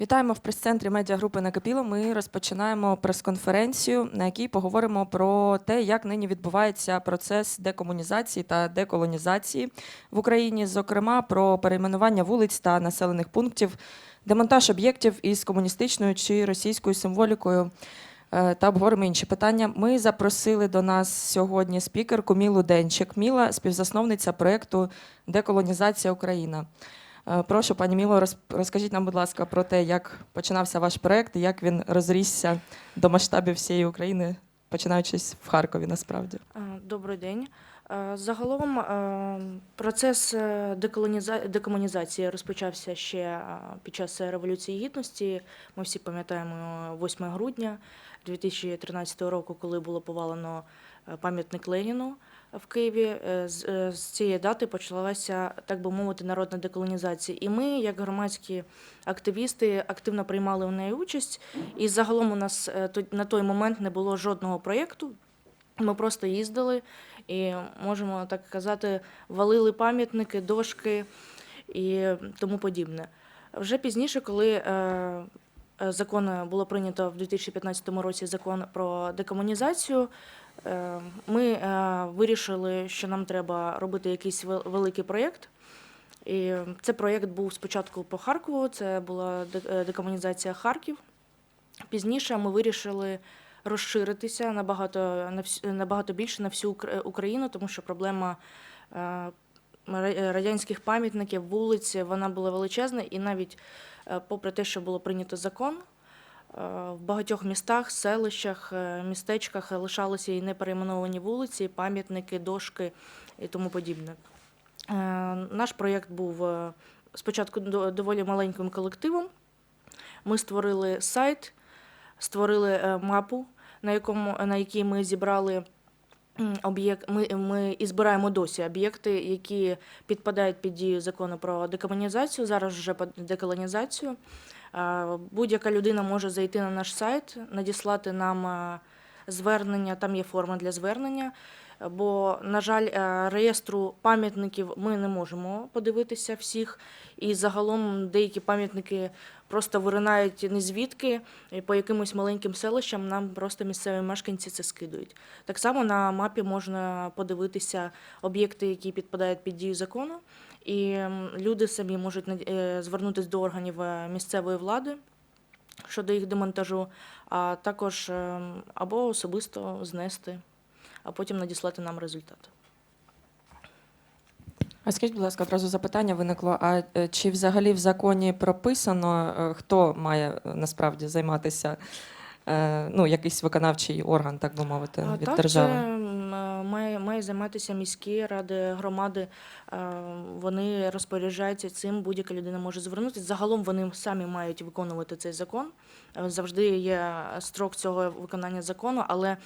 Вітаємо в прес-центрі медіагрупи Накипіло. Ми розпочинаємо прес-конференцію, на якій поговоримо про те, як нині відбувається процес декомунізації та деколонізації в Україні, зокрема про перейменування вулиць та населених пунктів, демонтаж об'єктів із комуністичною чи російською символікою. е, Та обговоримо інші питання. Ми запросили до нас сьогодні спікерку Мілу Денчик. Міла співзасновниця проєкту Деколонізація Україна. Е, Прошу, пані Міло, розкажіть нам, будь ласка, про те, як починався ваш проект і як він розрісся до масштабів всієї України, починаючись в Харкові, насправді. Е, Добрий день. Е, Загалом процес декомунізації розпочався ще під час Революції Гідності. Ми всі пам'ятаємо 8 грудня 2013 року, коли було повалено е, пам'ятник Леніну в Києві. Е, З е, цієї дати почалася, так би мовити, народна деколонізація. І ми, як громадські активісти, активно приймали в неї участь. І загалом у нас е, на той момент не було жодного проєкту. Ми просто їздили і, можемо так казати, валили пам'ятники, дошки і тому подібне. Вже пізніше, коли е, е, закон було прийнято в 2015 році закон про декомунізацію, е, ми е, вирішили, що нам треба робити якийсь великий проєкт. І це проєкт був спочатку по Харкову, це була е, декомунізація Харків. Пізніше ми вирішили розширитися набагато, набагато більше на всю Україну, тому що проблема е, радянських пам'ятників, вулиць, вона була величезна, і навіть е, попри те, що було прийнято закон, е, в багатьох містах, селищах, е, містечках лишалися і неперейменовані вулиці, пам'ятники, дошки і тому подібне. Е, Наш проєкт був е, спочатку доволі маленьким колективом. Ми створили сайт, створили е, мапу, на, якому, на якій ми зібрали об'єкт. Ми, ми і збираємо досі об'єкти, які підпадають під дію закону про декомунізацію, зараз вже під деколонізацію. Е, Будь-яка людина може зайти на наш сайт, надіслати нам е, звернення, там є форма для звернення. Бо, на жаль, е, реєстру пам'ятників ми не можемо подивитися всіх, і загалом деякі пам'ятники просто виринають не звідки, по якимось маленьким селищам нам просто місцеві мешканці це скидують. Так само на мапі можна подивитися об'єкти, які підпадають під дію закону, і люди самі можуть е, звернутися до органів е, місцевої влади щодо їх демонтажу, а також ем, або особисто знести, а потім надіслати нам результат. А скажіть, будь ласка, одразу запитання виникло: а е, чи взагалі в законі прописано, е, хто має е, насправді займатися, ну, якийсь виконавчий орган, так би мовити, від так, держави? це е, має, має займатися міські ради, громади. Е, Вони розпоряджаються цим, будь-яка людина може звернутися. Загалом вони самі мають виконувати цей закон. Е, Завжди є строк цього виконання закону, але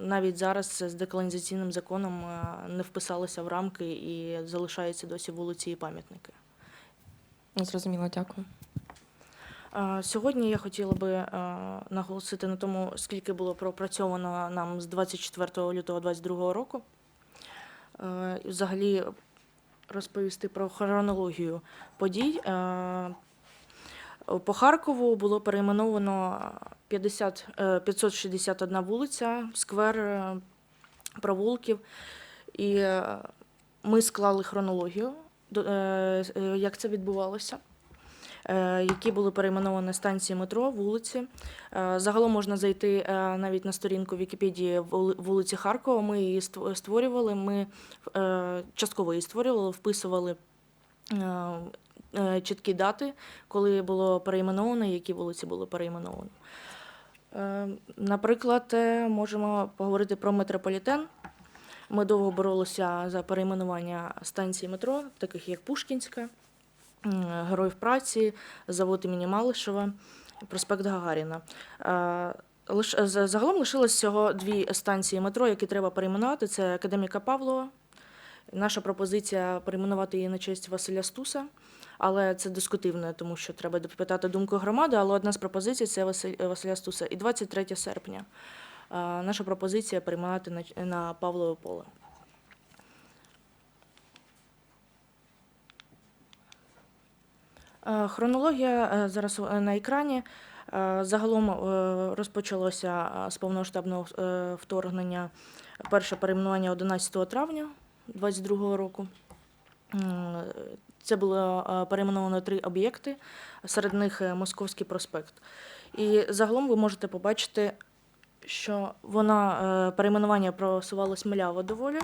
навіть зараз з деколонізаційним законом е, не вписалися в рамки і залишаються досі вулиці і пам'ятники. Зрозуміло, дякую. Е, Сьогодні я хотіла би е, наголосити на тому, скільки було пропрацьовано нам з 24 лютого 2022 року. Е, Взагалі розповісти про хронологію подій. Е, По Харкову було перейменовано 50, е, 561 вулиця, сквер, е, провулків. І е, ми склали хронологію, е, е, як це відбувалося е, які були перейменовані станції метро, вулиці. Е, Загалом можна зайти е, навіть на сторінку Вікіпедії вулиці Харкова. Ми її створювали. Ми е, частково її створювали, вписували е, е, чіткі дати, коли було перейменовано, які вулиці були перейменовані. Е, Наприклад, е, можемо поговорити про метрополітен. Ми довго боролися за перейменування станцій метро, таких як Пушкінська, Героїв праці, завод імені Малишева, проспект Гагаріна. Е, лиш- Загалом лишилось всього дві станції метро, які треба перейменувати. Це Академіка Павлова. Наша пропозиція перейменувати її на честь Василя Стуса, але це дискутивне, тому що треба питати думку громади. Але одна з пропозицій це Василь- Василя Стуса. І 23 серпня. е, Наша пропозиція перейменувати на Павлове поле. Хронологія е, зараз е, на екрані. Е, Загалом е, розпочалося е, з повномасштабного е, вторгнення перше перейменування 11 травня 2022 року. Це було е, перейменовано три об'єкти, серед них е, Московський проспект. І загалом ви можете побачити, що вона е, перейменування просувалось мляво доволі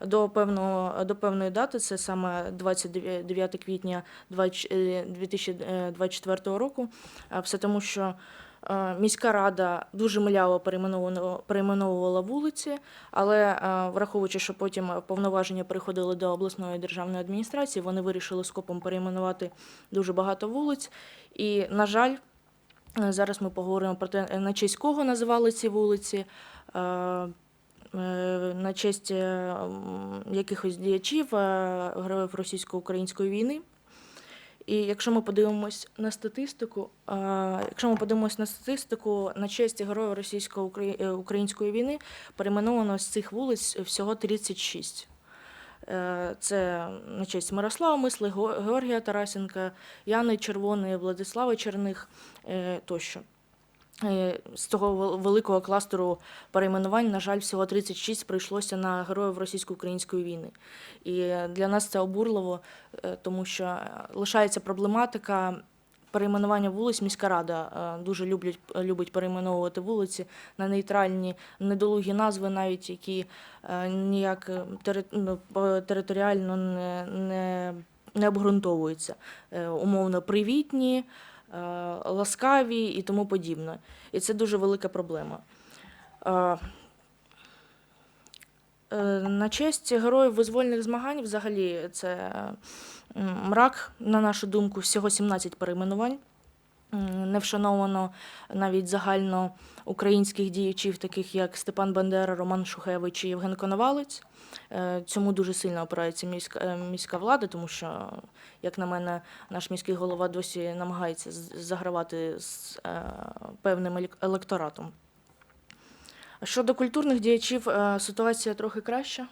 до певного до певної дати. Це саме 29 квітня 20 е, 2024 року. Е, Все тому, що е, міська рада дуже перейменовано- перейменовувала вулиці, але е, враховуючи, що потім повноваження переходили до обласної державної адміністрації, вони вирішили скопом перейменувати дуже багато вулиць. І, на жаль, е, зараз ми поговоримо про те, на честь кого називали ці вулиці. е, е, На честь е, якихось діячів, е, героїв російсько-української війни. І якщо ми подивимось на статистику, е, якщо ми подивимось на статистику, на честь героїв російсько-української війни перейменовано з цих вулиць всього 36. Е, Це на честь Мирослава Мисли, Георгія Тарасенка, Яни Червоної, Владислава Черних е, тощо. Е, З цього вел- великого кластеру перейменувань, на жаль, всього 36 прийшлося на героїв російсько-української війни. І для нас це обурливо, тому що лишається проблематика перейменування вулиць. Міська рада е, дуже люблять, любить перейменовувати вулиці на нейтральні, недолугі назви, навіть які е, ніяк е, ну, територіально не, не, не обґрунтовуються. Умовно привітні, ласкаві і тому подібне. І це дуже велика проблема. На честь героїв визвольних змагань взагалі це мрак, на нашу думку, всього 17 перейменувань. Не вшановано навіть загально українських діячів, таких як Степан Бандера, Роман Шухевич і Євген Коновалець. Е, Цьому дуже сильно опирається міська, е, міська влада, тому що, як на мене, наш міський голова досі намагається загравати з е, певним елек- електоратом. Щодо культурних діячів, е, ситуація трохи краща.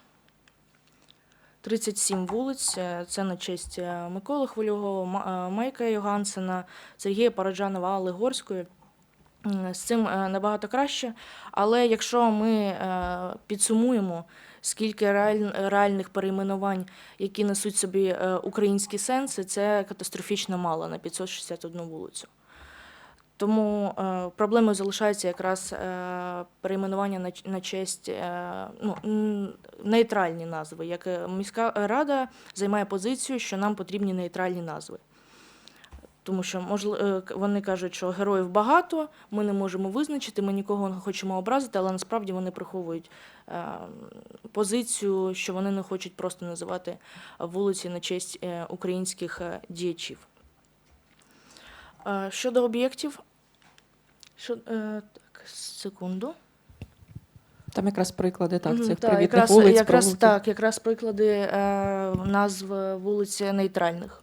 37 вулиць. е, Це на честь е, Миколи Хвильового, е, Майка Йогансена, Сергія Параджанова, Алли Горської. З цим набагато краще. Але якщо ми підсумуємо, скільки реальних перейменувань, які несуть собі українські сенси, це катастрофічно мало на 561 вулицю. Тому е, проблемою залишається якраз е, перейменування на, честь е, ну, нейтральні назви. Як міська рада займає позицію, що нам потрібні нейтральні назви. Тому що можливо, вони кажуть, що героїв багато, ми не можемо визначити, ми нікого не хочемо образити, але насправді вони приховують позицію, що вони не хочуть просто називати вулиці на честь українських діячів. Щодо об'єктів, що, е, так, секунду. Там якраз приклади так, цих так, привітних якраз, вулиць. якраз провулків. так, якраз приклади е, назв вулиць нейтральних.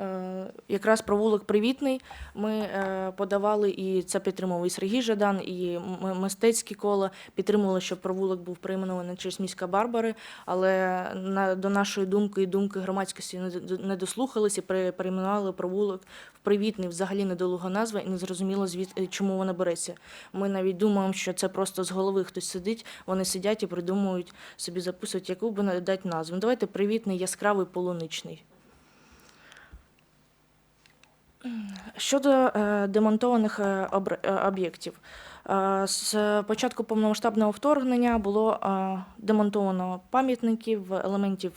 Е, якраз провулок Привітний ми е, подавали, і це підтримував і Сергій Жадан, і мистецькі кола підтримували, щоб провулок був прийменований через міська Барбари, але на, до нашої думки і думки громадськості не, дослухалися, і пере- перейменували провулок в Привітний, взагалі недолуга назва, і не зрозуміло, звід, чому вона береться. Ми навіть думаємо, що це просто з голови хтось сидить, вони сидять і придумують собі записують, яку б дати назву. Ну, давайте привітний, яскравий, полуничний. Щодо е, демонтованих е, е, об'єктів. З початку повномасштабного вторгнення було демонтовано пам'ятників, елементів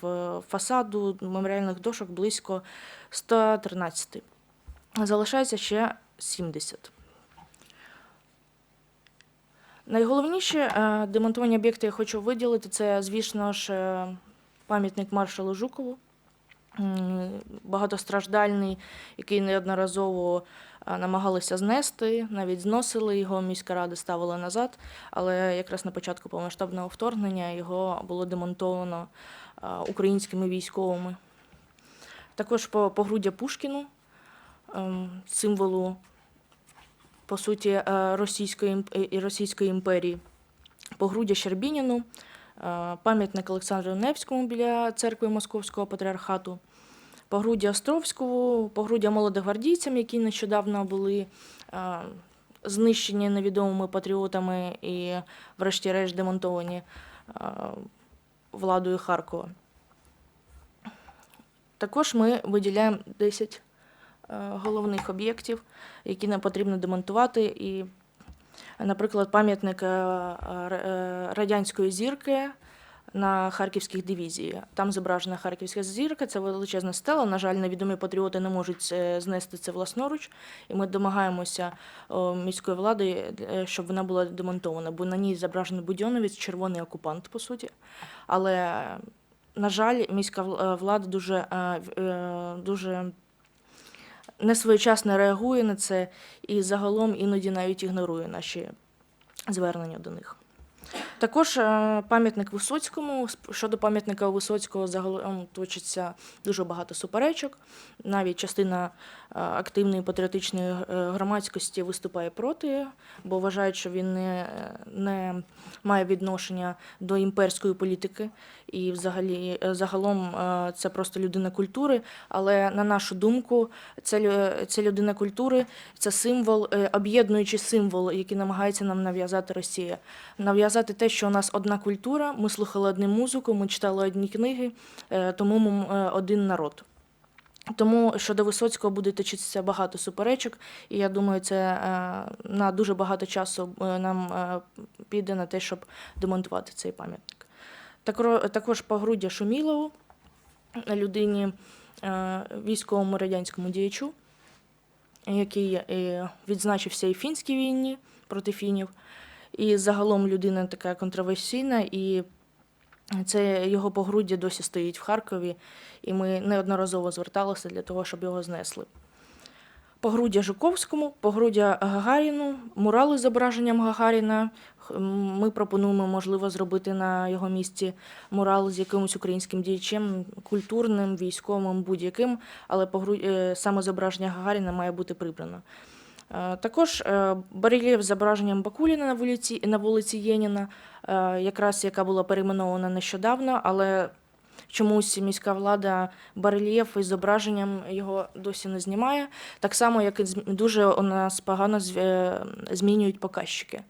фасаду, меморіальних дошок близько 113. Залишається ще 70. Найголовніше демонтовані об'єкти я хочу виділити. Це, звісно ж, пам'ятник маршалу Жукову, багатостраждальний, який неодноразово намагалися знести, навіть зносили його, міська рада ставила назад, але якраз на початку повномасштабного вторгнення його було демонтовано українськими військовими. Також по погруддя Пушкіну, ем, символу, по суті, е, Російської, Російської імперії, погруддя Щербініну, пам'ятник Олександру Невському біля церкви Московського патріархату, Погруддя Островського, погруддя молодогвардійцям, які нещодавно були е, знищені невідомими патріотами і, врешті-решт, демонтовані е, владою Харкова. Також ми виділяємо 10 е, головних об'єктів, які нам потрібно демонтувати. І, наприклад, пам'ятник е, е, радянської зірки на Харківських дивізії. Там зображена Харківська зірка, це величезна стела. На жаль, невідомі патріоти не можуть знести це власноруч, і ми домагаємося міської влади, е, щоб вона була демонтована, бо на ній зображений будьоновець, червоний окупант, по суті. Але, на жаль, міська влада дуже, дуже несвоєчасно реагує на це і загалом іноді навіть ігнорує наші звернення до них. Також е, пам'ятник Висоцькому. Щодо пам'ятника Висоцького загалом точиться дуже багато суперечок. Навіть частина е, активної патріотичної е, громадськості виступає проти, бо вважають, що він не, не має відношення до імперської політики. І взагалі загалом це просто людина культури. Але на нашу думку, це, це людина культури, це символ, об'єднуючий символ, який намагається нам нав'язати Росія. Нав'язати те, що у нас одна культура, ми слухали одну музику, ми читали одні книги, е, тому ми е, один народ. Тому щодо Висоцького буде точитися багато суперечок, і я думаю, це е, на дуже багато часу нам піде на те, щоб демонтувати цей пам'ятник. Також погруддя Шумілову, людині військовому радянському діячу, який відзначився і в фінській війні проти фінів. І загалом людина така контроверсійна, і це його погруддя досі стоїть в Харкові, і ми неодноразово зверталися для того, щоб його знесли. Погруддя Жуковському, погруддя Гагаріну, мурали з зображенням Гагаріна. Ми пропонуємо, можливо, зробити на його місці мурал з якимось українським діячем, культурним, військовим, будь-яким, але е, саме зображення Гагаріна має бути прибрано. Е, Також е, барельєф з зображенням Бакуліна на вулиці, на вулиці Єніна, е, якраз яка була перейменована нещодавно, але чомусь міська влада барельєф із зображенням його досі не знімає. Так само, як і дуже у нас погано змінюють показчики.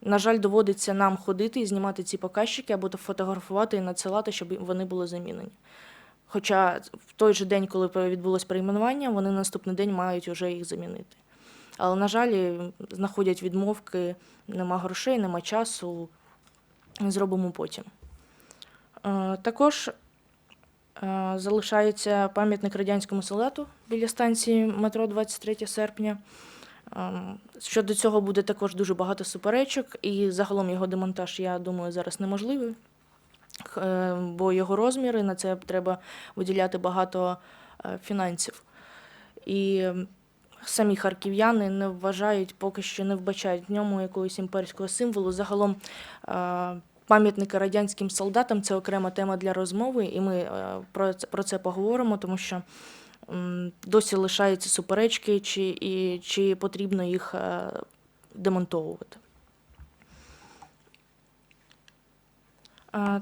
На жаль, доводиться нам ходити і знімати ці показчики або фотографувати і надсилати, щоб вони були замінені. Хоча в той же день, коли відбулось перейменування, вони наступний день мають вже їх замінити. Але, на жаль, знаходять відмовки, нема грошей, нема часу, зробимо потім. Е, Також е, залишається пам'ятник радянському солдату біля станції метро 23 серпня. Ем, Щодо цього буде також дуже багато суперечок, і загалом його демонтаж, я думаю, зараз неможливий, е, бо його розміри на це треба виділяти багато е, фінансів. І самі харків'яни не вважають, поки що не вбачають в ньому якогось імперського символу. Загалом е, пам'ятники радянським солдатам це окрема тема для розмови, і ми е, про це, поговоримо, тому що досі лишаються суперечки, чи, і, чи потрібно їх е, демонтовувати.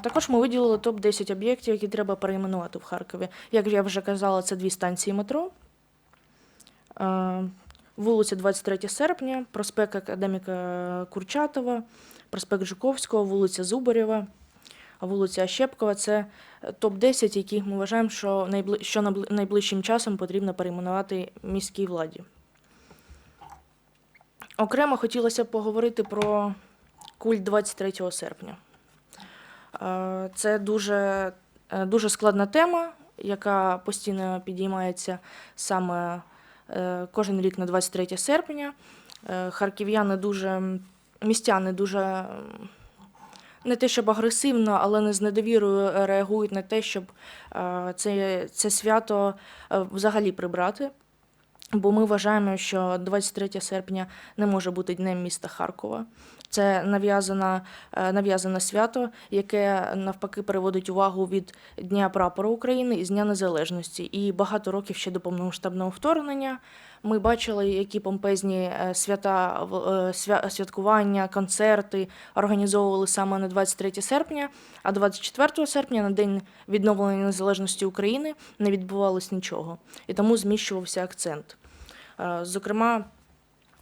Також ми виділили топ-10 об'єктів, які треба перейменувати в Харкові. Як я вже казала, це дві станції метро. Е, Вулиця 23 серпня, проспект Академіка Курчатова, проспект Жуковського, вулиця Зубарєва, вулиця Щепкова. Це е, топ-10, які ми вважаємо, що, найбли... що найближчим часом потрібно перейменувати міській владі. Окремо хотілося б поговорити про культ 23 серпня. Е, Це дуже, е, дуже складна тема, яка постійно підіймається саме кожен рік на 23 серпня. Е, Харків'яни дуже, містяни дуже не те, щоб агресивно, але не з недовірою реагують на те, щоб е, це, це свято е, взагалі прибрати. Бо ми вважаємо, що 23 серпня не може бути днем міста Харкова. Це нав'язана, е, нав'язане свято, яке навпаки переводить увагу від Дня прапора України і з Дня Незалежності. І багато років ще до повномасштабного вторгнення ми бачили, які помпезні е, свята, е, святкування, концерти організовували саме на 23 серпня, а 24 серпня, на день відновлення незалежності України, не відбувалось нічого. І тому зміщувався акцент. Зокрема,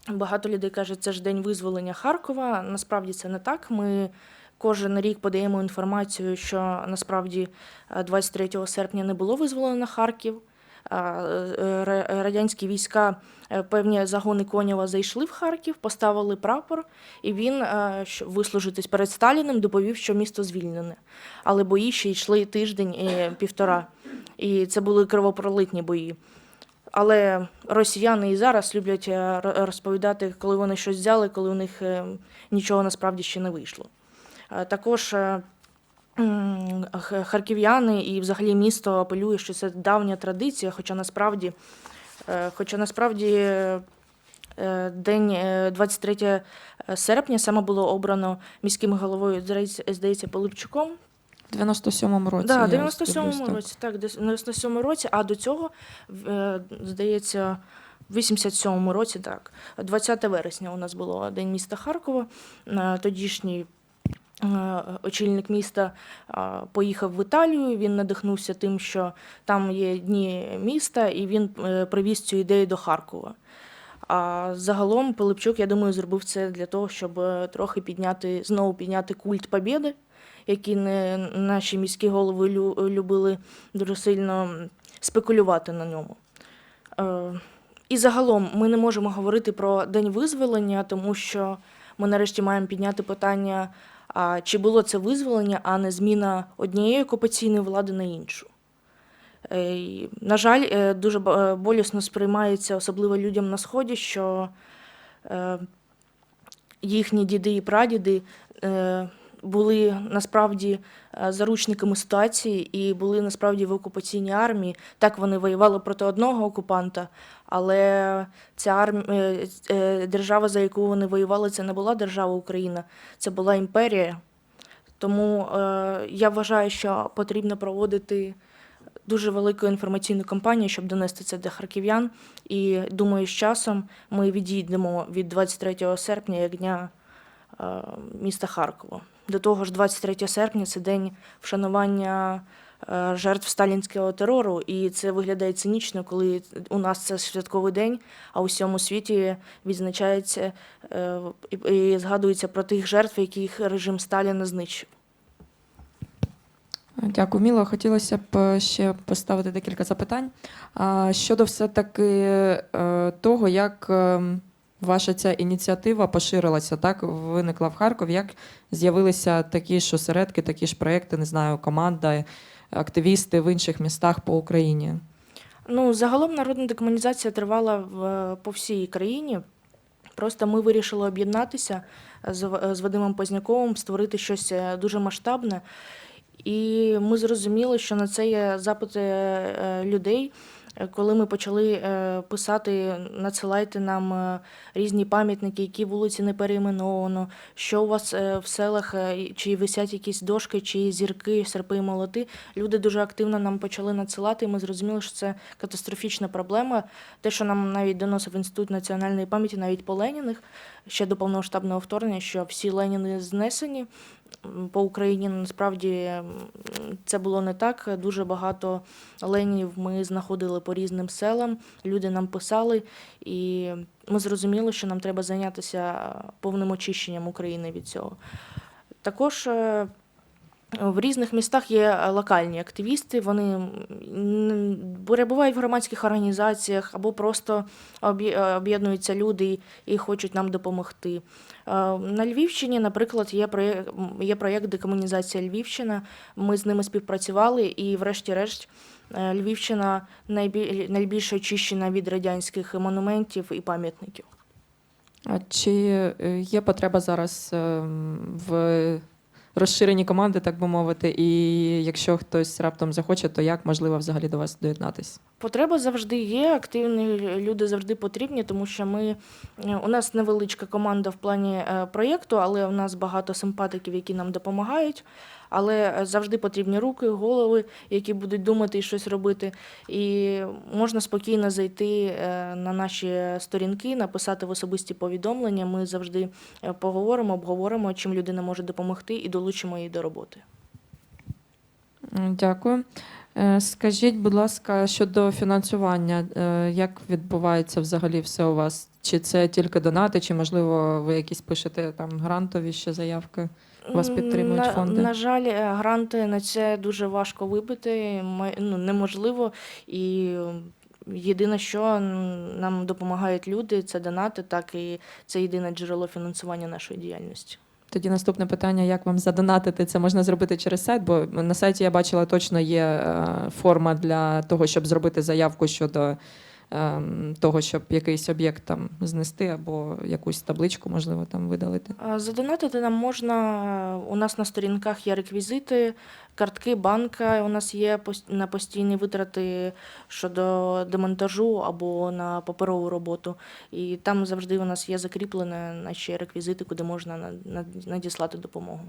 багато людей кажуть, це ж день визволення Харкова. Насправді це не так. Ми кожен рік подаємо інформацію, що насправді е, 23 серпня не було визволено Харків. Е, ра- Радянські війська, е, певні загони Конєва зайшли в Харків, поставили прапор, і він, е, що- вислужитись перед Сталіним, доповів, що місто звільнене. Але бої ще йшли тиждень і півтора. І це були кровопролитні бої. Але росіяни і зараз люблять е, розповідати, коли вони щось взяли, коли у них е, нічого насправді ще не вийшло. Е, Також харків'яни і взагалі місто апелює, що це давня традиція, хоча насправді, хоча насправді день е, 23 серпня саме було обрано міським головою, здається, Пилипчуком. В 97-му році. В 97-му році, так, в 97-му році, а до цього, е, здається, в 87-му році, так, 20 вересня у нас було День міста Харкова. Е, Тодішній е, очільник міста поїхав в Італію, він надихнувся тим, що там є дні міста, і він привіз цю ідею до Харкова. А загалом Пилипчук, я думаю, зробив це для того, щоб трохи підняти, знову підняти культ Побєди, який не, наші міські голови лю, любили дуже сильно спекулювати на ньому. Е, і загалом ми не можемо говорити про День визволення, тому що ми нарешті маємо підняти питання, чи було це визволення, а не зміна однієї окупаційної влади на іншу. Е, На жаль, е, дуже болісно сприймається, особливо людям на Сході, що їхні діди і прадіди були насправді е, заручниками ситуації і були насправді в окупаційній армії. Так вони воювали проти одного окупанта, але ця армія, держава, за яку вони воювали, це не була держава Україна, це була імперія. Тому е, я вважаю, що потрібно проводити дуже велику інформаційну кампанію, щоб донести це до харків'ян. І думаю, з часом ми відійдемо від 23 серпня як дня е, міста Харкова. До того ж, 23 серпня це день вшанування е, жертв сталінського терору, і це виглядає цинічно, коли у нас це святковий день, а у всьому світі відзначається е, і, згадується про тих жертв, яких режим Сталіна знищив. Дякую, Міло. Хотілося б е, ще поставити декілька запитань. Щодо все-таки е, того, як е, ваша ця ініціатива поширилася, так виникла в Харкові, як з'явилися такі ж осередки, такі ж проекти, не знаю, команда, активісти в інших містах по Україні. Ну, загалом народна декомунізація тривала в, по всій країні. Просто ми вирішили об'єднатися з, з Вадимом Позняковим, створити щось е, дуже масштабне. І ми зрозуміли, що на це є запити е, людей. Е, Коли ми почали е, писати, надсилайте нам е, різні пам'ятники, які вулиці не перейменовано, що у вас в селах, чи висять якісь дошки, чи зірки, серпи і молоти. Люди дуже активно нам почали надсилати, і ми зрозуміли, що це катастрофічна проблема. Те, що нам навіть доносив Інститут національної пам'яті, навіть по Леніних, ще до повномасштабного вторгнення, що всі Леніни знесені. По Україні насправді це було не так. Дуже багато ленів ми знаходили по різним селам. Люди нам писали, і ми зрозуміли, що нам треба зайнятися повним очищенням України від цього. Також е, в різних містах є локальні активісти. Вони перебувають в громадських організаціях або просто об'єднуються люди і- хочуть нам допомогти. Е, На Львівщині, наприклад, є проєкт, є проєкт Декомунізація Львівщина. Ми з ними співпрацювали, і, врешті-решт, е, Львівщина найбіль- найбільш очищена від радянських монументів і пам'ятників. А чи е, є потреба зараз ем, в розширені команди, так би мовити. І якщо хтось раптом захоче, то як можливо взагалі до вас доєднатись? Потреба завжди є, активні люди завжди потрібні, тому що ми у нас невеличка команда в плані е, проєкту, але у нас багато симпатиків, які нам допомагають. Але е, завжди потрібні руки, голови, які будуть думати і щось робити. І можна спокійно зайти е, на наші сторінки, написати в особисті повідомлення. Ми завжди е, поговоримо, обговоримо, чим людина може допомогти, і долучимо її до роботи. Дякую. Скажіть, будь ласка, щодо фінансування, як відбувається взагалі все у вас? Чи це тільки донати, чи можливо ви якісь пишете там грантові ще заявки? Вас підтримують на, фонди? На жаль, е, гранти на це дуже важко вибити, ну, неможливо. І єдине, що нам допомагають люди, це донати, так і це єдине джерело фінансування нашої діяльності. Тоді наступне питання: як вам задонатити? Це можна зробити через сайт? Бо на сайті я бачила, точно є е, форма для того, щоб зробити заявку щодо того, щоб якийсь об'єкт там знести або якусь табличку, можливо, там видалити. Задонатити нам можна. У нас на сторінках є реквізити, картки банка. У нас є на постійні витрати щодо демонтажу або на паперову роботу. І там завжди у нас є закріплене наші реквізити, куди можна на- на- надіслати допомогу.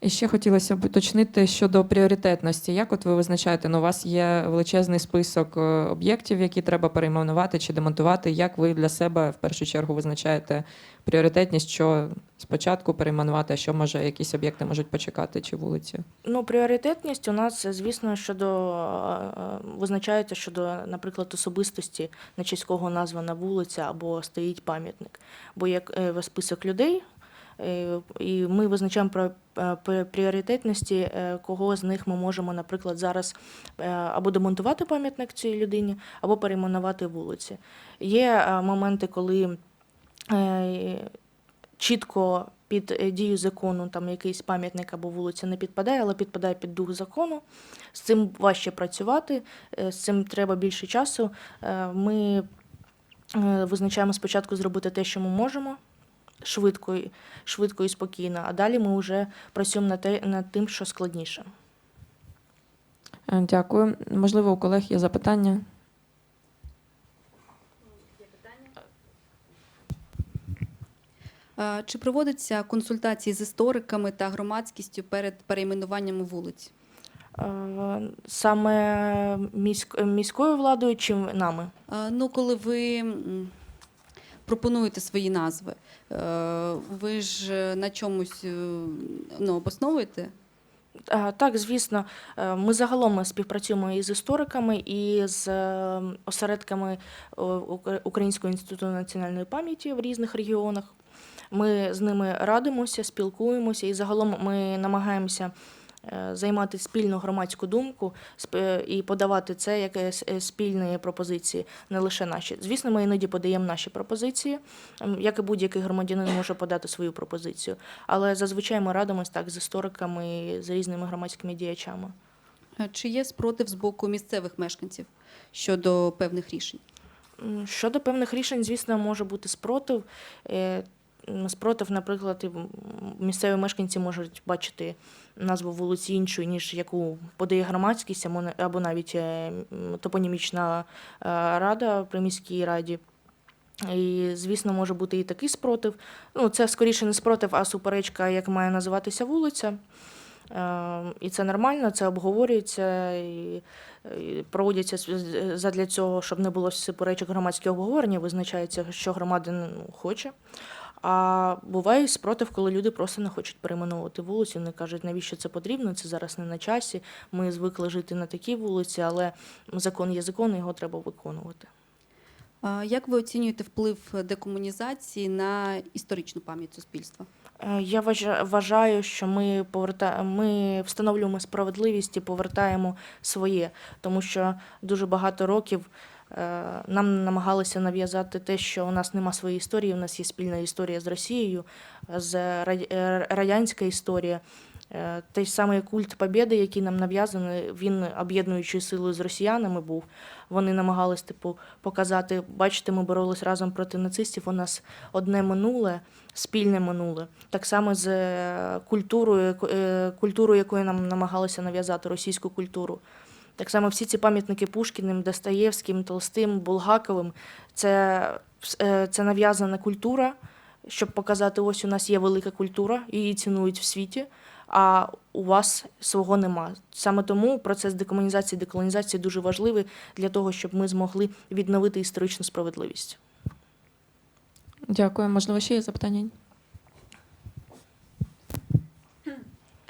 І ще хотілося б уточнити щодо пріоритетності. Як от ви визначаєте, ну, у вас є величезний список е, об'єктів, які треба перейменувати чи демонтувати. Як ви для себе в першу чергу визначаєте пріоритетність, що спочатку перейменувати, а що може якісь об'єкти можуть почекати чи вулиці? Ну, пріоритетність у нас, звісно, щодо е, е, визначається щодо, наприклад, особистості, на честь названа вулиця або стоїть пам'ятник. Бо е, список людей, і ми визначаємо про е, пріоритетності, е, кого з них ми можемо, наприклад, зараз е, або демонтувати пам'ятник цій людині, або перейменувати вулиці. Є е, моменти, коли е, чітко під е, дію закону там якийсь пам'ятник або вулиця не підпадає, але підпадає під дух закону. З цим важче працювати, е, з цим треба більше часу. Е, Ми е, визначаємо спочатку зробити те, що ми можемо. Швидко, і- швидко і спокійно, а далі ми вже працюємо над, те, над тим, що складніше. Е, Дякую. Можливо, у колег є запитання. Е, Чи проводяться консультації з істориками та громадськістю перед перейменуванням вулиць? Е, Саме міськ, міською владою чи нами? Ну, коли ви пропонуєте свої назви, е, ви ж е, на чомусь е, ну, обосновуєте? Так, звісно, ми загалом співпрацюємо і з істориками, і з осередками Ук- Українського інституту національної пам'яті в різних регіонах. Ми з ними радимося, спілкуємося, і загалом ми намагаємося займати спільну громадську думку і подавати це як е, е, спільні пропозиції, не лише наші. Звісно, ми іноді подаємо наші пропозиції, як і будь-який громадянин може подати свою пропозицію. Але зазвичай ми радимось так з істориками, з різними громадськими діячами. Е, Чи є спротив з боку місцевих мешканців щодо певних рішень? Щодо певних рішень, звісно, може бути спротив. Спротив, наприклад, місцеві мешканці можуть бачити назву вулиці іншою, ніж яку подає громадськість, або навіть е, топонімічна е, рада при міській раді. І, звісно, може бути і такий спротив. Ну, це скоріше не спротив, а суперечка, як має називатися вулиця. Е, І це нормально, це обговорюється і, проводяться задля цього, щоб не було суперечок громадське обговорення, визначається, що громада ну, хоче. А буває і спротив, коли люди просто не хочуть перейменовувати вулицю. Вони кажуть, навіщо це потрібно, це зараз не на часі. Ми звикли жити на такій вулиці, але закон є закон, і його треба виконувати. Як ви оцінюєте вплив декомунізації на історичну пам'ять суспільства? Е, Я вважаю, що ми поверта... ми встановлюємо справедливість і повертаємо своє, тому що дуже багато років нам намагалися нав'язати те, що у нас нема своєї історії, у нас є спільна історія з Росією, з е, радянська історія. Е, Той самий культ Побєди, який нам нав'язаний, він об'єднуючою силою з росіянами був. Вони намагались типу показати, бачите, ми боролись разом проти нацистів. У нас одне минуле, спільне минуле. Так само з е, культурою, е, культурою, якою нам намагалися нав'язати російську культуру. Так само всі ці пам'ятники Пушкіним, Достоєвським, Толстим, Булгаковим це, е, це нав'язана культура, щоб показати, ось у нас є велика культура, її цінують в світі, а у вас свого нема. Саме тому процес декомунізації деколонізації дуже важливий для того, щоб ми змогли відновити історичну справедливість. Дякую. Можливо, ще є запитання? Е,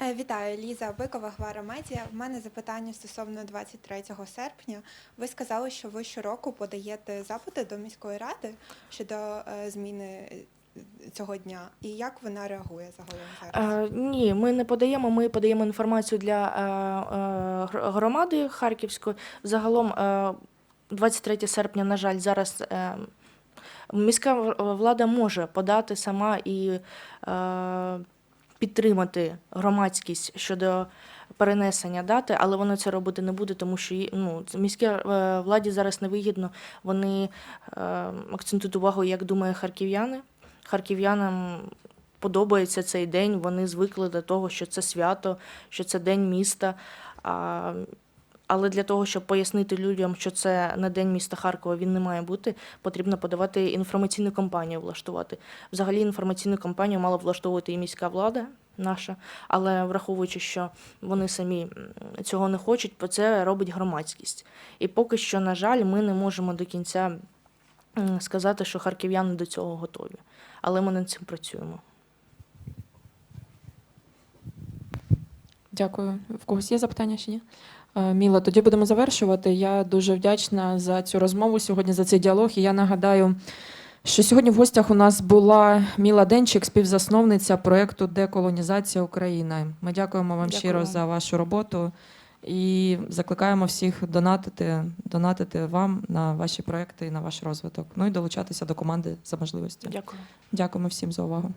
Вітаю, Ліза Бикова, Гвара Медіа. В мене запитання стосовно 23 серпня. Ви сказали, що ви щороку подаєте запити до міської ради щодо е, зміни е, цього дня. І як вона реагує загалом? Е, ні, ми не подаємо. Ми подаємо інформацію для е, е, громади Харківської. Загалом, е, 23 серпня, на жаль, зараз е, міська влада може подати сама і е, підтримати громадськість щодо перенесення дати, але воно це робити не буде, тому що ну, міській е, владі зараз невигідно. Вони е, акцентують увагу, як думає харків'яни. Харків'янам подобається цей день, вони звикли до того, що це свято, що це день міста. Але для того, щоб пояснити людям, що це не день міста Харкова, він не має бути, потрібно подавати інформаційну кампанію влаштувати. Взагалі інформаційну кампанію мала влаштовувати і міська влада наша, але враховуючи, що вони самі цього не хочуть, це робить громадськість. І поки що, на жаль, ми не можемо до кінця сказати, що харків'яни до цього готові. Але ми над цим працюємо. Дякую. В когось є запитання ще ні? Е, Міла, тоді будемо завершувати. Я дуже вдячна за цю розмову сьогодні, за цей діалог. І я нагадаю, що сьогодні в гостях у нас була Міла Денчик, співзасновниця проєкту Деколонізація України. Ми дякуємо вам Дякую щиро за вашу роботу і закликаємо всіх донатити, донатити вам на ваші проекти і на ваш розвиток. Ну і долучатися до команди за можливості. Дякую. Дякуємо всім за увагу.